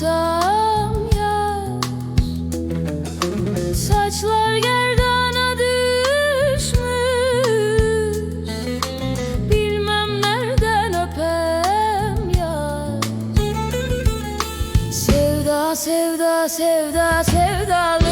bulsam yar Saçlar gerdana düşmüş. Bilmem nereden öpem yar Sevda sevda sevda sevdalı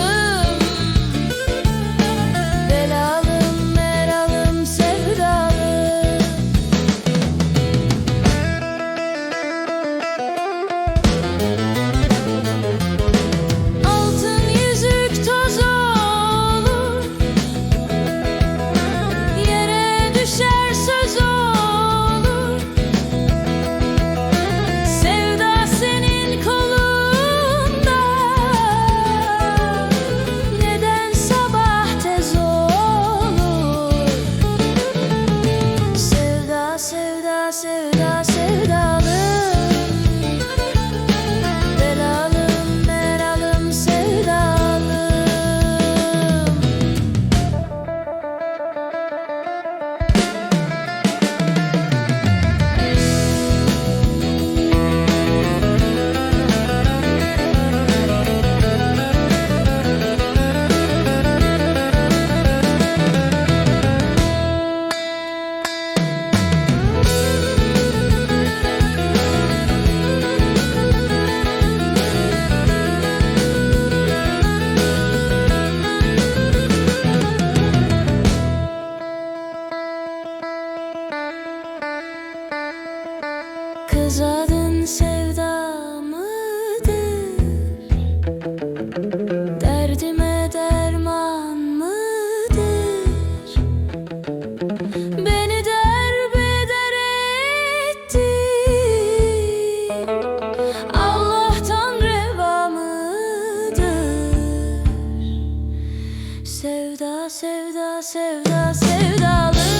sevda sevda sevdalı.